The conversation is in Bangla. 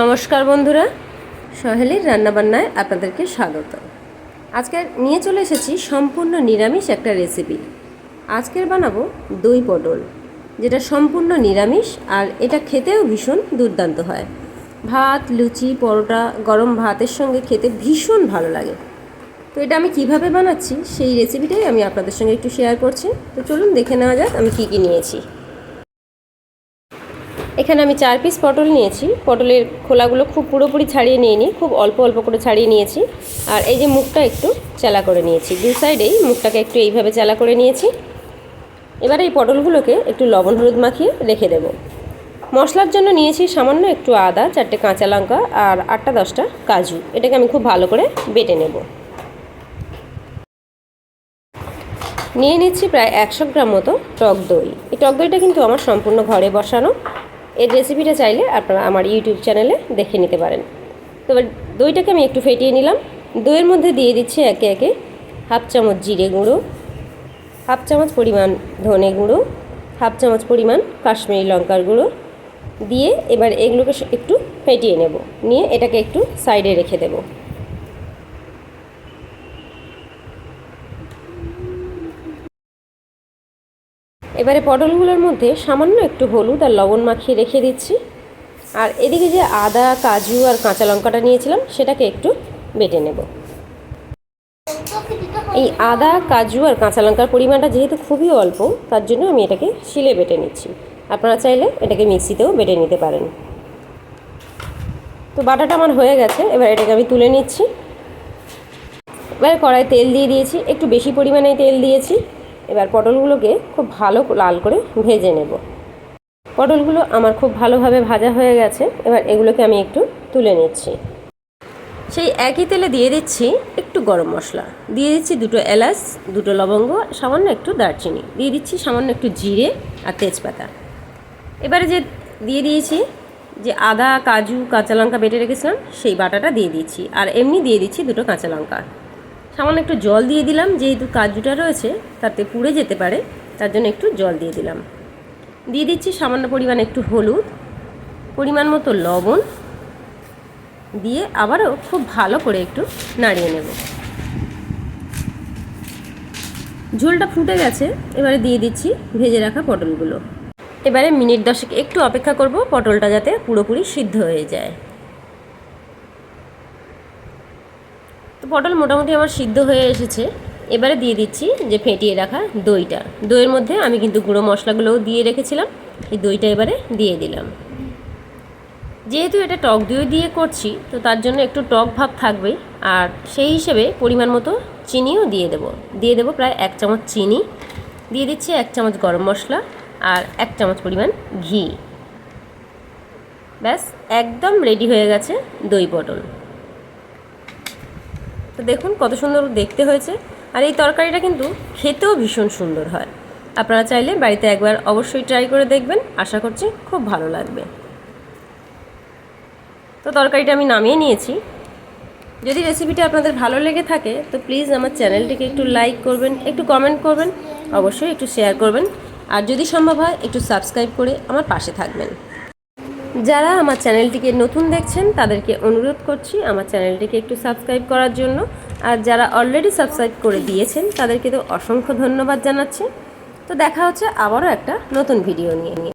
নমস্কার বন্ধুরা, সহেলির রান্নাবান্নায় আপনাদেরকে স্বাগত। আজকে নিয়ে চলে এসেছি সম্পূর্ণ নিরামিষ একটা রেসিপি আজকের বানাবো দই পটল, যেটা সম্পূর্ণ নিরামিষ আর এটা খেতেও ভীষণ দুর্দান্ত হয়। ভাত, লুচি, পরোটা, গরম ভাতের সঙ্গে খেতে ভীষণ ভালো লাগে। তো এটা আমি কীভাবে বানাচ্ছি সেই রেসিপিটাই আমি আপনাদের সঙ্গে একটু শেয়ার করছি। তো চলুন দেখে নেওয়া যাক আমি কী কী নিয়েছি। এখানে আমি চার পিস পটল নিয়েছি। পটলের খোলাগুলো খুব পুরোপুরি ছাড়িয়ে নিয়ে নিই খুব অল্প অল্প করে ছাড়িয়ে নিয়েছি। আর এই যে মুখটা একটু চেলা করে নিয়েছি। দু সাইডেই মুখটাকে একটু এইভাবে চেলা করে নিয়েছি। এবার এই পটলগুলোকে একটু লবণ হলুদ মাখিয়ে রেখে দেব। মশলার জন্য নিয়েছি সামান্য একটু আদা, চারটে কাঁচা লঙ্কা আর আটটা দশটা কাজু। এটাকে আমি খুব ভালো করে বেটে নেব। নিয়ে নিচ্ছি প্রায় একশো গ্রাম মতো টক দই। এই টক দইটা কিন্তু আমার সম্পূর্ণ ঘরে বসানো। এর রেসিপিটা চাইলে আপনারা আমার ইউটিউব চ্যানেলে দেখে নিতে পারেন। তো দইটাকে আমি একটু ফেটিয়ে নিলাম। দইয়ের মধ্যে দিয়ে দিচ্ছি একে একে হাফ চামচ জিরে গুঁড়ো, হাফ চামচ পরিমাণ ধনে গুঁড়ো, হাফ চামচ পরিমাণ কাশ্মীরি লঙ্কার গুঁড়ো দিয়ে এবার এগুলোকে একটু ফেটিয়ে নেব। নিয়ে এটাকে একটু সাইডে রেখে দেবো। এবারে পটলগুলোর মধ্যে সামান্য একটু হলুদ আর লবণ মাখিয়ে রেখে দিচ্ছি। আর এদিকে যে আদা, কাজু আর কাঁচা লঙ্কাটা নিয়েছিলাম, সেটাকে একটু বেটে নেব। এই আদা, কাজু আর কাঁচা লঙ্কার পরিমাণটা যেহেতু খুবই অল্প, তার জন্য আমি এটাকে শিলে বেটে নিচ্ছি। আপনারা চাইলে এটাকে মিক্সিতেও বেটে নিতে পারেন। তো বাটাটা আমার হয়ে গেছে, এবার এটাকে আমি তুলে নিচ্ছি। এবার কড়াই তেল দিয়ে দিয়েছি, একটু বেশি পরিমাণে তেল দিয়েছি। এবার পটলগুলোকে খুব ভালো লাল করে ভেজে নেব। পটলগুলো আমার খুব ভালোভাবে ভাজা হয়ে গেছে, এবার এগুলোকে আমি একটু তুলে নিচ্ছি। সেই একই তেলে দিয়ে দিচ্ছি একটু গরম মশলা। দিয়ে দিচ্ছি দুটো এলাচ, দুটো লবঙ্গ, সামান্য একটু দারচিনি। দিয়ে দিচ্ছি সামান্য একটু জিরে আর তেজপাতা। এবারে যে দিয়ে দিয়েছি যে আদা, কাজু, কাঁচা লঙ্কা বেটে রেখেছিলাম, সেই বাটাটা দিয়ে দিচ্ছি। আর এমনি দিয়ে দিচ্ছি দুটো কাঁচা লঙ্কা। সামান্য একটু জল দিয়ে দিলাম, যেহেতু কাজুটা রয়েছে, তাতে পুড়ে যেতে পারে, তার জন্য একটু জল দিয়ে দিলাম। দিয়ে দিচ্ছি সামান্য পরিমাণ একটু হলুদ, পরিমাণ মতো লবণ, দিয়ে আবারও খুব ভালো করে একটু নাড়িয়ে নেব। ঝোলটা ফুটে গেছে, এবারে দিয়ে দিচ্ছি ভেজে রাখা পটলগুলো। এবারে মিনিট দশেক একটু অপেক্ষা করব পটলটা যাতে পুরোপুরি সিদ্ধ হয়ে যায়। পটল মোটামুটি আমার সিদ্ধ হয়ে এসেছে। এবারে দিয়ে দিচ্ছি যে ফেটিয়ে রাখা দইটা। দইয়ের মধ্যে আমি কিন্তু গুঁড়ো মশলাগুলোও দিয়ে রেখেছিলাম। এই দইটা এবারে দিয়ে দিলাম। যেহেতু এটা টক দই দিয়ে করছি, তো তার জন্য একটু টক ভাব থাকবেই আর সেই হিসেবে পরিমাণ মতো চিনিও দিয়ে দেব। দিয়ে দেবো প্রায় এক চামচ চিনি। দিয়ে দিচ্ছি এক চামচ গরম মশলা আর এক চামচ পরিমাণ ঘি। ব্যাস, একদম রেডি হয়ে গেছে দই পটল। তো দেখুন কত সুন্দর দেখতে হয়েছে। আর এই তরকারিটা কিন্তু খেতেও ভীষণ সুন্দর হয়। আপনারা চাইলে বাড়িতে একবার অবশ্যই ট্রাই করে দেখবেন, আশা করছি খুব ভালো লাগবে। তো তরকারিটা আমি নামিয়ে নিয়েছি। যদি রেসিপিটা আপনাদের ভালো লেগে থাকে, তো প্লিজ আমার চ্যানেলটিকে একটু লাইক করবেন, একটু কমেন্ট করবেন, অবশ্যই একটু শেয়ার করবেন। আর যদি সম্ভব হয়, একটু সাবস্ক্রাইব করে আমার পাশে থাকবেন। যারা আমার চ্যানেলটিকে নতুন দেখছেন, তাদেরকে অনুরোধ করছি আমার চ্যানেলটিকে একটু সাবস্ক্রাইব করার জন্য। আর যারা অলরেডি সাবস্ক্রাইব করে দিয়েছেন, তাদেরকে তো অসংখ্য ধন্যবাদ জানাচ্ছি। তো দেখা হচ্ছে আবারও একটা নতুন ভিডিও নিয়ে নিয়ে।